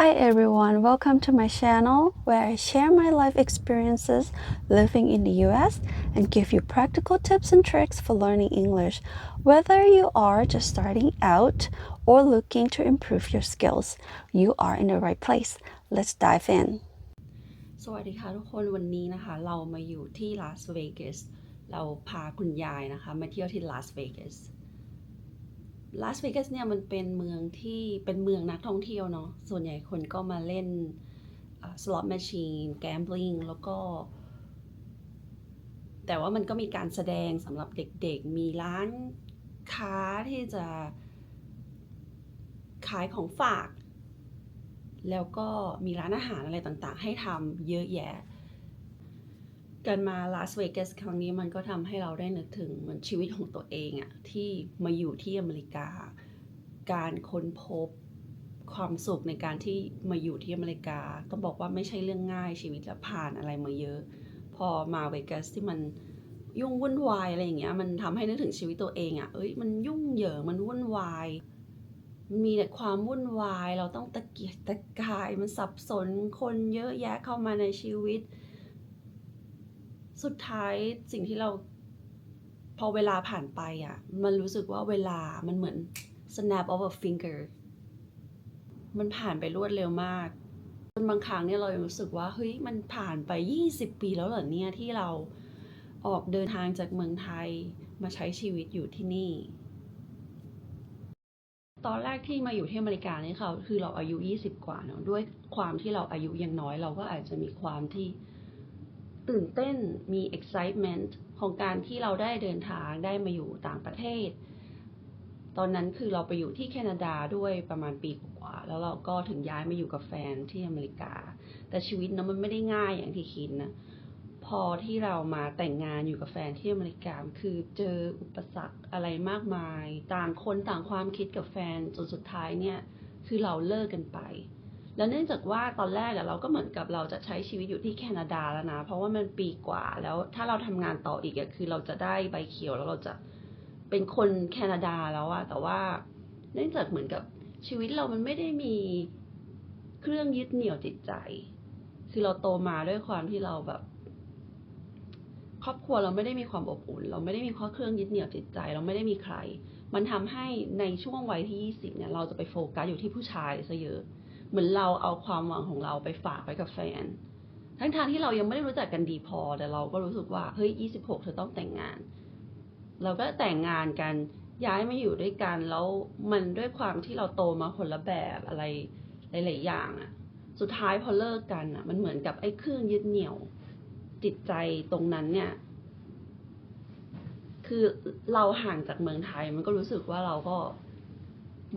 Hi everyone, welcome to my channel where I share my life experiences living in the US and give you practical tips and tricks for learning English. Whether you are just starting out or looking to improve your skills, you are in the right place. Let's dive in. สวัสดีค่ะทุกคนวันนี้นะคะ เรามาอยู่ที่ลาสเวกัสเราพาคุณยายนะคะ มาเที่ยวที่ลาสเวกัส ลาสเวกัสเนี่ยมันเป็นเมืองที่เป็นเมืองนักท่องเที่ยวเนาะส่วนใหญ่คนก็มาเล่นสล็อตแมชชีนแกมบลิงแล้วก็ แต่ว่ามันก็มีการแสดงสำหรับเด็กๆ มีร้านค้าที่จะขายของฝาก แล้วก็มีร้านอาหารอะไรต่างๆ ให้ทำเยอะแยะ การมาลาสเวกัสครั้งนี้มันก็ทำให้เราได้นึกถึงเหมือนชีวิตของตัวเองอะที่มาอยู่ที่อเมริกา การค้นพบความสุขในการที่มาอยู่ที่อเมริกาต้องบอกว่าไม่ใช่เรื่องง่ายชีวิตและผ่านอะไรมาเยอะ พอมาเวกัสที่มันยุ่งวุ่นวายอะไรอย่างเงี้ยมันทำให้นึกถึงชีวิตตัวเองอะเอ้ยมันยุ่งเหยิงมันวุ่นวาย มีแต่ความวุ่นวาย เราต้องตะเกียกตะกายมันสับสนคนเยอะแยะเข้ามาในชีวิต สุดท้ายสิ่งที่เรา พอเวลาผ่านไปอะ มันรู้สึกว่าเวลามันเหมือน snap of a finger มันผ่านไปรวดเร็วมากจนบางครั้งเนี่ยเรายังรู้สึกว่าเฮ้ยมันผ่านไป 20 ปีแล้วเหรอเนี่ยที่เราออกเดินทางจากเมืองไทยมาใช้ชีวิตอยู่ที่นี่ ตอนแรกที่มาอยู่ที่อเมริกาเนี่ยค่ะคือเราอายุ 20 กว่าเนาะด้วยความที่เราอายุยังน้อย เราก็อาจจะมีความที่ ตื่นเต้นมี excitement ของการที่เราได้เดินทางได้มาอยู่ต่างประเทศ ตอนนั้นคือเราไปอยู่ที่แคนาดาด้วยประมาณปีกว่า แล้วเราก็ถึงย้ายมาอยู่กับแฟนที่อเมริกา แต่ชีวิตนะมันไม่ได้ง่ายอย่างที่คิดนะพอที่เรามาแต่งงานอยู่กับแฟนที่อเมริกาคือเจออุปสรรคอะไรมากมาย ต่างคนต่างความคิดกับแฟนจนสุดท้ายเนี่ย คือเราเลิกกันไป แล้วเนื่องจากว่าตอนแรกเราก็เหมือนกับเราจะใช้ชีวิตอยู่ที่แคนาดาแล้วนะ เพราะว่ามันปีกว่าแล้วถ้าเราทำงานต่ออีกอะคือเราจะได้ใบเขียวแล้วเราจะเป็นคนแคนาดาแล้วอะแต่ว่าเนื่องจากเหมือนกับชีวิตเรามันไม่ได้มีเครื่องยึดเหนี่ยวจิตใจ คือเราโตมาด้วยความที่เราแบบ ครอบครัวเราไม่ได้มีความอบอุ่น เราไม่ได้มีข้อเครื่องยึดเหนี่ยวจิตใจ เราไม่ได้มีใคร มันทำให้ในช่วงวัยที่20เนี่ย เราจะไปโฟกัสอยู่ที่ผู้ชายซะเยอะ เหมือนเราเอาความหวังของเราไปฝากไว้กับแฟน ทั้งทางที่เรายังไม่ได้รู้จักกันดีพอ แต่เราก็รู้สึกว่าเฮ้ย26เธอต้องแต่งงาน เราก็แต่งงานกันย้ายมาอยู่ด้วยกันแล้วมันด้วยความที่เราโตมาคนละแบบอะไรหลาย ๆ อย่างอะสุดท้ายพอเลิกกันอะมันเหมือนกับไอ้เครื่องยึดเหนี่ยว จิตใจตรงนั้นเนี่ย คือเราห่างจากเมืองไทย มันก็รู้สึกว่าเราก็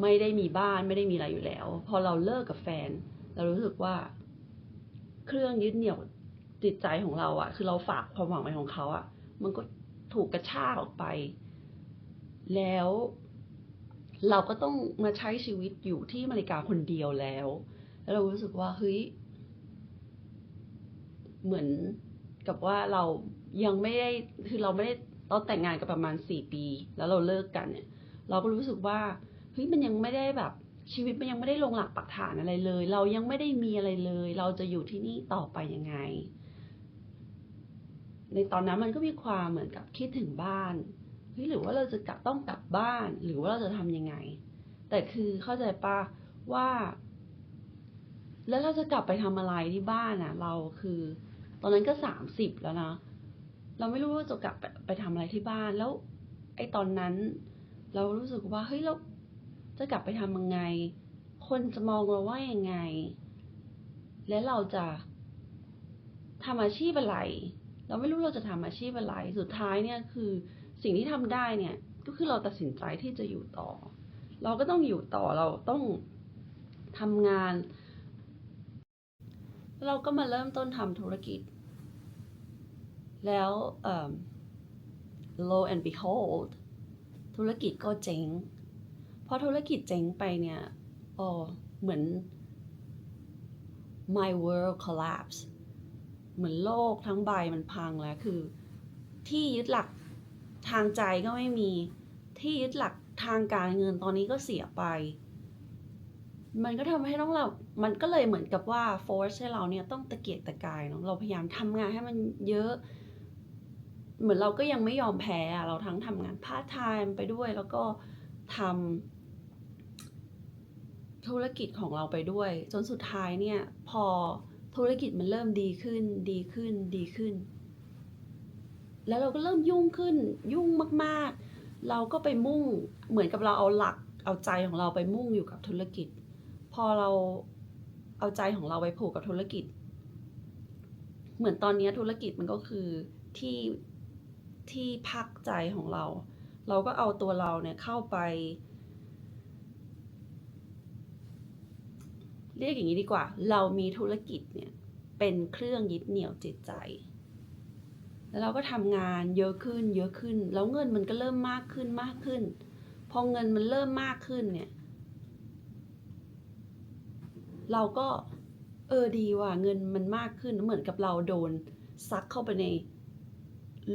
ไม่ได้มีบ้านไม่ได้มีอะไรอยู่แล้ว พอเราเลิกกับแฟน เรารู้สึกว่า เครื่องยึดเหนี่ยวจิตใจของเราอะคือเราฝากความหวังไว้ของเขาอะมันก็ถูกกระชากออกไป แล้วเราก็ต้องมาใช้ชีวิตอยู่ที่อเมริกาคนเดียวแล้ว แล้วเรารู้สึกว่าเฮ้ยเหมือนกับว่าเรายังไม่ได้คือเราไม่ได้เราแต่งงานกันประมาณสี่ปี แล้วเราเลิกกันเนี่ย เราก็รู้สึกว่า เฮ้ยมันยังไม่ได้แบบชีวิตมันยังไม่ได้ลงหลักปักฐานอะไรเลย เรายังไม่ได้มีอะไรเลย เราจะอยู่ที่นี่ต่อไปยังไง ในตอนนั้นมันก็มีความเหมือนกับคิดถึงบ้านเฮ้ยหรือว่าเราจะกลับต้องกลับบ้าน หรือว่าเราจะทำยังไง แต่คือเข้าใจปะว่า แล้วเราจะกลับไปทำอะไรที่บ้านอะ เราคือ ตอนนั้นก็สามสิบแล้วนะเราไม่รู้ว่าจะกลับไปไปทำอะไรที่บ้านแล้ว ไอ้ตอนนั้น เรารู้สึกว่าเฮ้ยเรา จะกลับไปทำยังไง คนจะมองเราว่ายังไง และเราจะทำอาชีพอะไร เราไม่รู้เราจะทำอาชีพอะไร สุดท้ายเนี่ยคือสิ่งที่ทำได้เนี่ยก็คือเราตัดสินใจที่จะอยู่ต่อ เราก็ต้องอยู่ต่อเราต้องทำงาน เราก็มาเริ่มต้นทำธุรกิจ แล้ว lo and behold ธุรกิจก็เจ๊ง พอธุรกิจเจ๊งไปเนี่ยอ๋อเหมือน my world collapse เหมือนโลกทั้งใบมันพังแล้วคือ ที่ยึดหลักทางใจก็ไม่มี ที่ยึดหลักทางการเงินตอนนี้ก็เสียไป มันก็ทำให้ต้องเรา มันก็เลยเหมือนกับว่า force ให้เราเนี่ยต้องตะเกียกตะกายเนาะเราพยายามทำงานให้มันเยอะ เหมือนเราก็ยังไม่ยอมแพ้อะเราทั้งทำงานพาร์ทไทม์ไปด้วยแล้วก็ทำ ธุรกิจของเราไปด้วย จนสุดท้ายเนี่ย พอธุรกิจมันเริ่มดีขึ้น ดีขึ้น ดีขึ้น แล้วเราก็เริ่มยุ่งขึ้น ยุ่งมาก ๆ เราก็ไปมุ่งเหมือนกับเราเอาหลัก เอาใจของเราไปมุ่งอยู่กับธุรกิจ พอเราเอาใจของเราไปผูกกับธุรกิจ เหมือนตอนนี้ธุรกิจมันก็คือที่ที่พักใจของเรา เราก็เอาตัวเราเนี่ยเข้าไป เรียกอย่างนี้ดีกว่า เรามีธุรกิจเนี่ยเป็นเครื่องยึดเหนี่ยวจิตใจ แล้วเราก็ทำงานเยอะขึ้น เยอะขึ้น แล้วเงินมันก็เริ่มมากขึ้นมากขึ้น พอเงินมันเริ่มมากขึ้นเนี่ย เราก็เออดีว่ะเงินมันมากขึ้นเหมือนกับเราโดนซักเข้าไปใน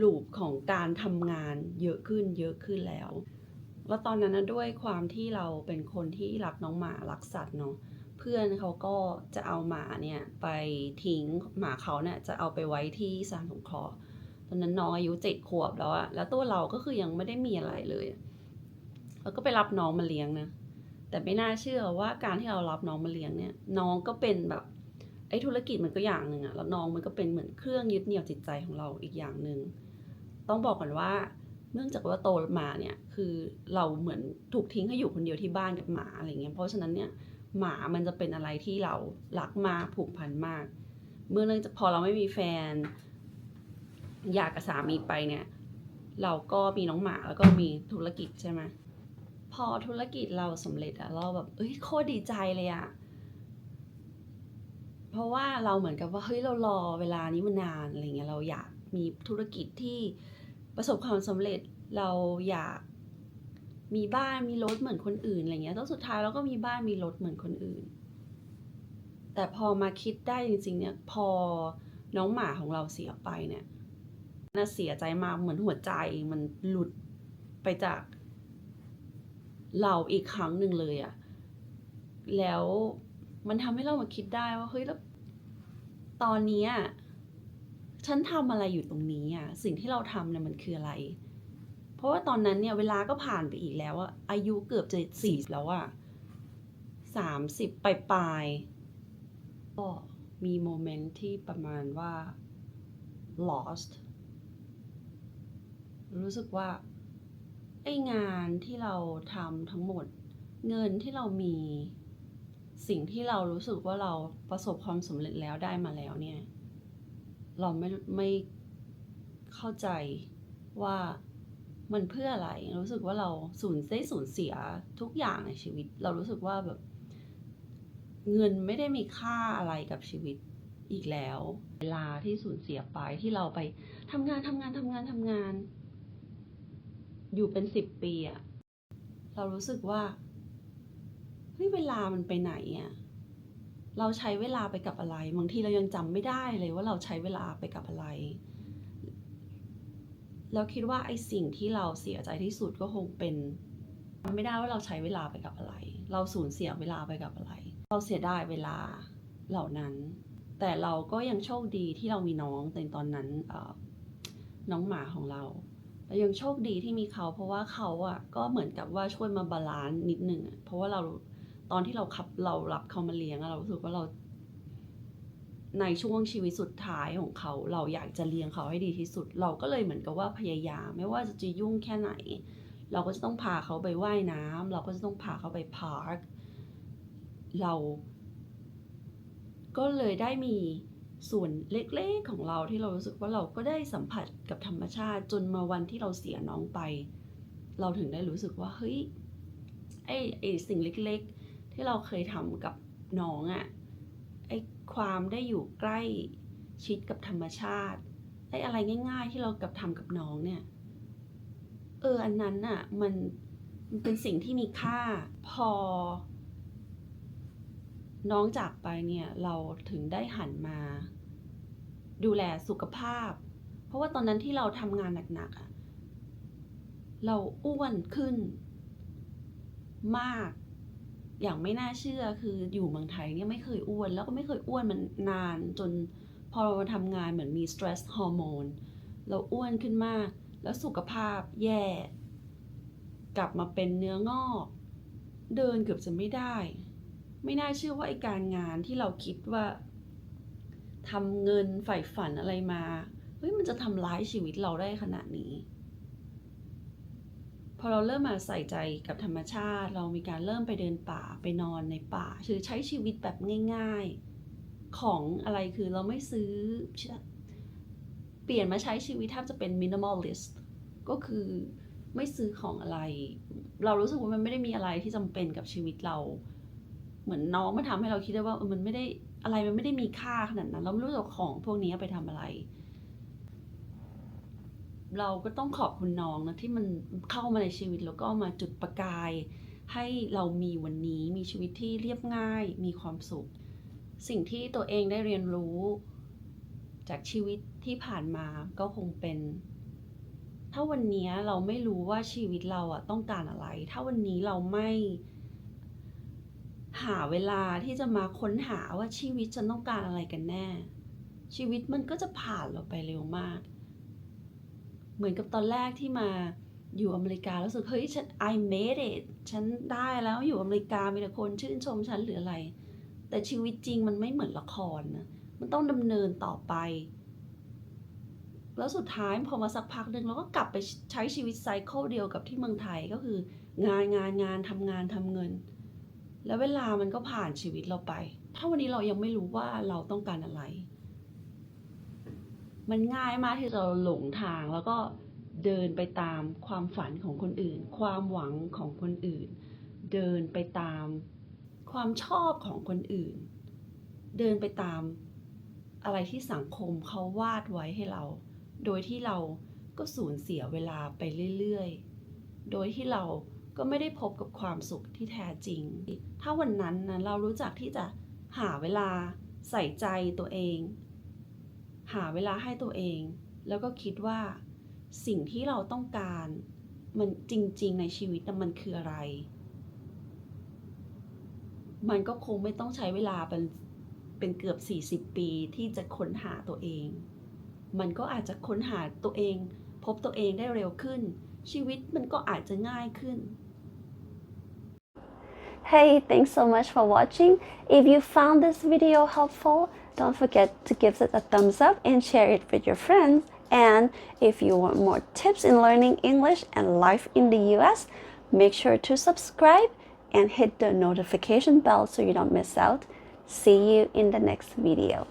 ลูปของการทำงานเยอะขึ้นเยอะขึ้นแล้ว แล้วตอนนั้นนะด้วยความที่เราเป็นคนที่รักน้องหมารักสัตว์เนาะ เพื่อนเขาก็จะเอาหมาเนี่ยไปทิ้งหมาเขาเนี่ยจะเอาไปไว้ที่สถานสงเคราะห์ตอนนั้นน้องอายุเจ็ดขวบแล้วอะแล้วตัวเราก็คือยังไม่ได้มีอะไรเลยเราก็ไปรับน้องมาเลี้ยงนะแต่ไม่น่าเชื่อว่าการที่เรารับน้องมาเลี้ยงเนี่ย น้องก็เป็นแบบไอ้ธุรกิจมันก็อย่างหนึ่งอะแล้วน้องมันก็เป็นเหมือนเครื่องยึดเหนี่ยวจิตใจของเราอีกอย่างหนึ่งต้องบอกก่อนว่าเนื่องจากว่าโตมาเนี่ยคือเราเหมือนถูกทิ้งให้อยู่คนเดียวที่บ้านกับหมาอะไรเงี้ยเพราะฉะนั้นเนี่ย หมามันจะเป็นอะไรที่เรารักมากผูกพันมาก เมื่อเนื่องจากพอเราไม่มีแฟนอยากกับสามีไปเนี่ย เราก็มีน้องหมาแล้วก็มีธุรกิจใช่ไหมพอธุรกิจเราสำเร็จอะเราแบบเอ้ยโคตรดีใจเลยอะเพราะว่าเราเหมือนกับว่าเฮ้ยเรารอเวลานี้มานานอะไรเงี้ยเราอยากมีธุรกิจที่ประสบความสำเร็จเราอยาก มีบ้านมีรถเหมือนคนอื่นอะไรเงี้ยแล้วสุดท้ายเราก็มีบ้านมีรถเหมือนคนอื่น แต่พอมาคิดได้จริง ๆ เนี่ย พอน้องหมาของเราเสียไปเนี่ยน่าเสียใจมากเหมือนหัวใจมันหลุดไปจาก เราอีกครั้งหนึ่งเลยอะแล้วมันทำให้เรามาคิดได้ว่าเฮ้ยแล้วตอนนี้ฉันทำอะไรอยู่ตรงนี้อะสิ่งที่เราทำเนี่ยมันคืออะไร เพราะว่าตอนนั้นเนี่ยเวลาก็ผ่านไปอีกแล้วอะอายุเกือบจะสี่แล้วอะสามสิบปลายปลายก็มีโมเมนต์ที่ประมาณว่า lost รู้สึกว่า ไองานที่เราทำทั้งหมด เงินที่เรามีสิ่งที่เรารู้สึกว่าเราประสบความสำเร็จแล้วได้มาแล้วเนี่ย เราไม่ไม่เข้าใจว่า มันเพื่ออะไรรู้สึกว่าเราสูญได้สูญเสียทุกอย่างในชีวิต เรารู้สึกว่าแบบ เงินไม่ได้มีค่าอะไรกับชีวิตอีกแล้ว เวลาที่สูญเสียไปที่เราไปทำงานทำงานทำงานทำงาน อยู่เป็นสิบปีอะเรารู้สึกว่าเฮ้ยเวลามันไปไหนอะเราใช้เวลาไปกับอะไรบางทีเรายังจำไม่ได้เลยว่าเราใช้เวลาไปกับอะไร เราคิดว่าไอ้สิ่งที่เราเสียใจที่สุดก็คงเป็นไม่ได้ว่าเราใช้เวลาไปกับอะไร เราสูญเสียเวลาไปกับอะไร เราเสียดายเวลาเหล่านั้น แต่เราก็ยังโชคดีที่เรามีน้องในตอนนั้นน้องหมาของเราเรายังโชคดีที่มีเขาเพราะว่าเขาอะก็เหมือนกับว่าช่วยมาบาลานซ์นิดหนึ่งเพราะว่าเราตอนที่เราขับเรารับเขามาเลี้ยงเรารู้สึกว่าเรา ในช่วงชีวิตสุดท้ายของเขาเราอยากจะเลี้ยงเขาให้ดีที่สุด เราก็เลยเหมือนกับว่าพยายาม ไม่ว่าจะยุ่งแค่ไหน เราก็จะต้องพาเขาไปไว่ายน้ำเราก็จะต้องพาเขาไปพาร์คเราก็เลยได้มีส่วนเล็กๆของเราที่เรารู้สึกว่าเราก็ได้สัมผัสกับธรรมชาติจนมาวันที่เราเสียน้องไป เราถึงได้รู้สึกว่าเฮ้ยไอไอสิ่งเล็กๆ ที่เราเคยทำกับน้องอะ ไอ้ความได้อยู่ใกล้ชิดกับธรรมชาติไอ้อะไรง่าย ๆ ที่เรากับทำกับน้องเนี่ย เอออันนั้นน่ะมันมันเป็นสิ่งที่มีค่าพอ น้องจากไปเนี่ยเราถึงได้หันมา ดูแลสุขภาพ เพราะว่าตอนนั้นที่เราทำงานหนักๆอะเราอ้วนขึ้น มาก อย่างไม่น่าเชื่อคืออยู่เมืองไทยเนี่ยไม่เคยอ้วน แล้วก็ไม่เคยอ้วนมันนานจนพอเรามาทำงานเหมือนมีสเตรสฮอร์โมนเราอ้วนขึ้นมาก แล้วสุขภาพแย่ กลับมาเป็นเนื้องอก เดินเกือบจะไม่ได้ ไม่น่าเชื่อว่าไอการงานที่เราคิดว่าทำเงินใฝ่ฝันอะไรมาเฮ้ยมันจะทำร้ายชีวิตเราได้ขนาดนี้ พอเราเริ่มมาใส่ใจกับธรรมชาติ เรามีการเริ่มไปเดินป่าไปนอนในป่าคือใช้ชีวิตแบบง่าย ๆ ของอะไรคือเราไม่ซื้อ เปลี่ยนมาใช้ชีวิตแทบจะเป็น minimalist ก็คือไม่ซื้อของอะไร เรารู้สึกว่ามันไม่ได้มีอะไรที่จำเป็นกับชีวิตเรา เหมือนน้องมาทำให้เราคิดได้ว่ามันไม่ได้อะไรมันไม่ได้มีค่าขนาดนั้น เราไม่รู้จักของพวกนี้ไปทำอะไร เราก็ต้องขอบคุณน้องนะที่มันเข้ามาในชีวิตแล้วก็มาจุดประกาย ให้เรามีวันนี้มีชีวิตที่เรียบง่าย มีความสุข สิ่งที่ตัวเองได้เรียนรู้ จากชีวิตที่ผ่านมาก็คงเป็น ถ้าวันนี้เราไม่รู้ว่าชีวิตเราอะต้องการอะไร ถ้าวันนี้เราไม่หาเวลาที่จะมาค้นหาว่าชีวิตฉันต้องการอะไรกันแน่ ชีวิตมันก็จะผ่านเราไปเร็วมาก เหมือนกับตอนแรกที่มาอยู่อเมริกาแล้วรู้สึกเฮ้ยฉัน I made it ฉันได้แล้วอยู่อเมริกามีแต่คนชื่นชมฉันหรืออะไร แต่ชีวิตจริงมันไม่เหมือนละครนะมันต้องดำเนินต่อไป แล้วสุดท้ายพอมาสักพักหนึ่งเราก็กลับไปใช้ชีวิตไซเคิลเดียวกับที่เมืองไทยก็คืองานงานงานทำงานทำเงิน แล้วเวลามันก็ผ่านชีวิตเราไป ถ้าวันนี้เรายังไม่รู้ว่าเราต้องการอะไร มันง่ายมากที่จะหลงทางแล้วก็เดินไปตามความฝันของคนอื่น ความหวังของคนอื่น เดินไปตามความชอบของคนอื่น เดินไปตามอะไรที่สังคมเขาวาดไว้ให้เรา โดยที่เราก็สูญเสียเวลาไปเรื่อยๆ โดยที่เราก็ไม่ได้พบกับความสุขที่แท้จริง ถ้าวันนั้นนะเรารู้จักที่จะหาเวลาใส่ใจตัวเอง หาเวลาให้ตัวเอง แล้วก็คิดว่าสิ่งที่เราต้องการมันจริง ๆ ในชีวิตน่มันคืออะไร มันก็คงไม่ต้องใช้เวลาเป็นเป็นเกือบ 40 ปีที่จะค้นหาตัวเอง มันก็อาจจะค้นหาตัวเอง พบตัวเองได้เร็วขึ้น ชีวิตมันก็อาจจะง่ายขึ้น Hey, thanks so much for watching. If you found this video helpful, don't forget to give it a thumbs up and share it with your friends. And if you want more tips in learning English and life in the US, make sure to subscribe and hit the notification bell so you don't miss out. See you in the next video.